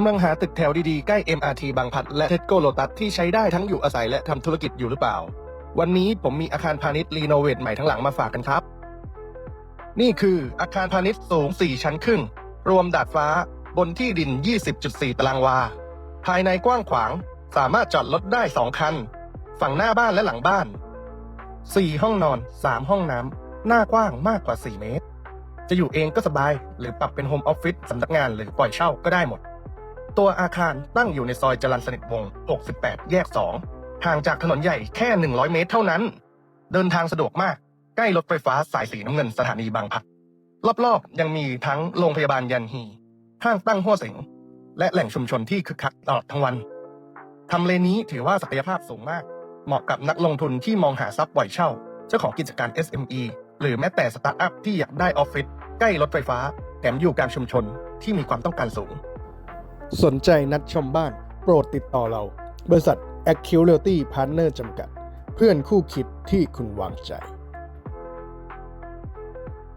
กำลังหาตึกแถวดีๆ ใกล้ MRT บางพัดและเทสโกโลตัสที่ใช้ได้ทั้งอยู่อาศัยและทำธุรกิจอยู่หรือเปล่า วันนี้ผมมีอาคารพาณิชย์รีโนเวทใหม่ทั้งหลังมาฝากกันครับ นี่คืออาคารพาณิชย์สูง 4 ชั้นครึ่ง รวมดาดฟ้า บนที่ดิน 20.4 ตารางวา ภายในกว้างขวาง สามารถจอดรถได้ 2 คัน ฝั่งหน้าบ้านและหลังบ้าน 4 ห้องนอน 3 ห้องน้ำ หน้ากว้างมากกว่า 4 เมตร จะอยู่เองก็สบาย หรือปรับเป็นโฮมออฟฟิศสำนักงานหรือปล่อยเช่าก็ได้หมด ตัวอาคารตั้งอยู่ในซอยจรัญสนิทวงศ์68 แยก 2 ห่างจากถนนใหญ่แค่ 100 เมตรเท่านั้น เดินทางสะดวกมาก ใกล้รถไฟฟ้าสายสีน้ำเงินสถานีบางพัดรอบๆ ยังมีทั้งโรงพยาบาลยันฮี ห้างตั้งหัวเสง และแหล่งชุมชนที่คึกคักตลอดทั้งวัน ทำเลนี้ถือว่าศักยภาพสูงมาก เหมาะกับนักลงทุนที่มองหาทรัพย์ปล่อยเช่า เจ้าของกิจการ SME หรือแม้แต่สตาร์ทอัพที่อยากได้ออฟฟิศใกล้รถไฟฟ้าแถมอยู่กลางชุมชนที่มีความต้องการสูง สนใจนัดชมบ้าน โปรดติดต่อเรา บริษัท a c c u r a t y Partner จำกัด เพื่อนคู่คิดที่คุณวางใจ